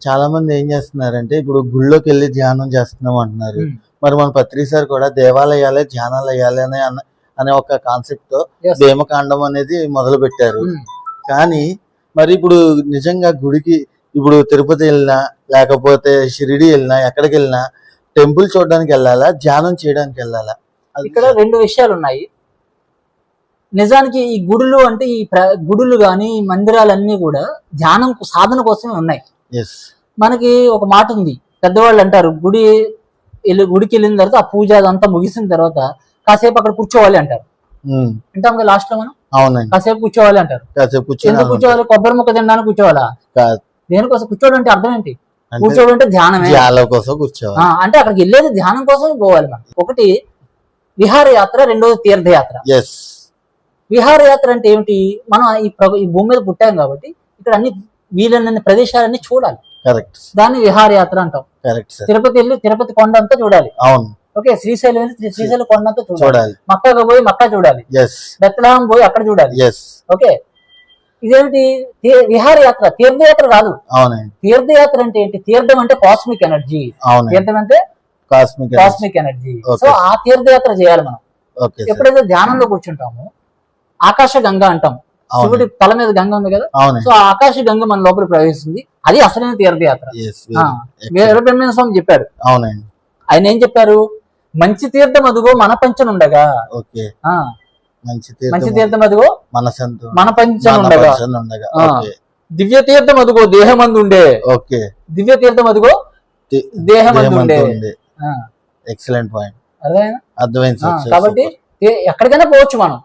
చాలా మంది ఏం చేస్తున్నారంటే ఇప్పుడు గుళ్ళోకి వెళ్ళి ధ్యానం చేస్తున్నాం అంటున్నారు ఉమ్. మరి మన పత్రి సార్ కూడా దేవాలయాలే ధ్యానాలు వేయాలి అనే అనే ఒక కాన్సెప్ట్తో. భీమకాండం అనేది మొదలు పెట్టారు ఉమ్. కానీ మరి ఇప్పుడు నిజంగా గుడికి ఇప్పుడు తిరుపతి వెళ్ళినా లేకపోతే షిరిడి వెళ్ళినా ఎక్కడికి వెళ్ళినా టెంపుల్ చూడడానికి వెళ్ళాలా ధ్యానం చేయడానికి వెళ్ళాలా ఇక్కడ రెండు విషయాలు ఉన్నాయి నిజానికి ఈ గుడులు అంటే ఈ ప్ర- గుడులు గాని ఈ మందిరాలన్నీ కూడా ధ్యానం సాధన కోసమే ఉన్నాయి. మనకి ఒక మాట ఉంది. పెద్దవాళ్ళు అంటారు గుడి వెళ్ళి గుడికి వెళ్ళిన తర్వాత ఆ పూజ అదంతా ముగిసిన తర్వాత కాసేపు అక్కడ కూర్చోవాలి అంటారు. ఉమ్, వింటాం కదా లాస్ట్లో మనం? అవునండి. కాసేపు కూర్చోవాలి అంటారు. కాసేపు కూర్చోవాలి? కొబ్బరి ముక్క తినడానికి కూర్చోవాలా. దేనికోసం? కూర్చోవడం అంటే అర్థం ఏంటి? కూర్చోవడం అంటే ధ్యానమే. ధ్యానం కోసం కూర్చోవాలి. అంటే అక్కడికి వెళ్ళేది ధ్యానం కోసం పోవాలి మనం. ఒకటి విహారయాత్ర రెండోది తీర్థయాత్ర. విహారయాత్ర అంటే ఏమిటి? మనం ఈ భూమి మీద పుట్టాం కాబట్టి ఇక్కడ అన్ని వీలైన ప్రదేశాలన్నీ చూడాలి. కరెక్ట్ దాన్ని విహారయాత్ర అంటాం. కరెక్ట్ తిరుపతి వెళ్ళి తిరుపతి కొండ అంతా చూడాలి. అవును. ఓకే శ్రీశైలం వెళ్ళి శ్రీ- శ్రీశైలం కొండ అంతా చూడాలి. మక్కకు పోయి మక్కా చూడాలి. బెత్తలాం పోయి అక్కడ చూడాలి. ఓకే. ఇదేమిటి తీ- విహారయాత్ర తీర్థయాత్ర కాదు. తీర్థయాత్ర అంటే ఏంటి? తీర్థం అంటే కాస్మిక్ ఎనర్జీ తీర్థం అంటే కాస్మిక్ కాస్మిక్ ఎనర్జీ. సో ఆ తీర్థయాత్ర చేయాలి మనం. ఎప్పుడైతే ధ్యానంలో కూర్చుంటామో ఆకాశ గంగ అంటాం. శివుడి తల మీద గంగ ఉంది కదా? సో ఆ ఆకాశ గంగ మన లోపల ప్రవేశిస్తుంది అది అసలైన తీర్థయాత్ర. వీరబ్రహ్మణ్య స్వామి చెప్పాడు అవునండి. ఆయన ఏం చెప్పారు? మంచి తీర్థం అదుగో మన పంచన ఉండగా. మంచి తీర్థం అదుగో మనసంతో మన పంచన మన ఉండగా. దివ్య తీర్థం అదుగో దేహమందు ఉండే. ఓకే. దివ్య తీర్థం అదుగో దేహమందు ఉండే. ఎక్సలెంట్ పాయింట్ అర్థమైందా? కాబట్టి ఎక్కడికైనా పోవచ్చు మనం.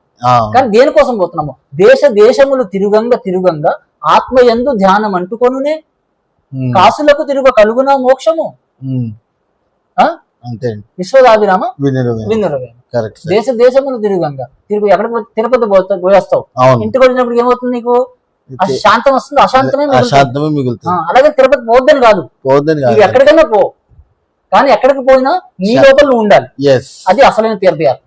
కానీ దేనికోసం పోతున్నాము? దేశ దేశములు తిరుగంగా తిరుగంగా ఆత్మ ఎందు ధ్యానం అంటుకొనునే కాసులకు తిరుగ కలుగున మోక్షము? అంతే విశ్వదాభిరామ? దేశ దేశములు తిరుగంగా. తిరుగు ఎక్కడ తిరుపతి పోతా పోయేస్తావు. ఇంటికి వచ్చినప్పుడు ఏమవుతుంది నీకు? శాంతం వస్తుంది అశాంతమే. అశాంతమే మిగులుతుంది. అలాగే తిరుపతి పోద్దని కాదు. పోద్దని కాదు. ఎక్కడికైనా పో. కానీ ఎక్కడికి పోయినా నీ లోపల ఉండాలి. అది అసలైన తీర్థయాత్ర.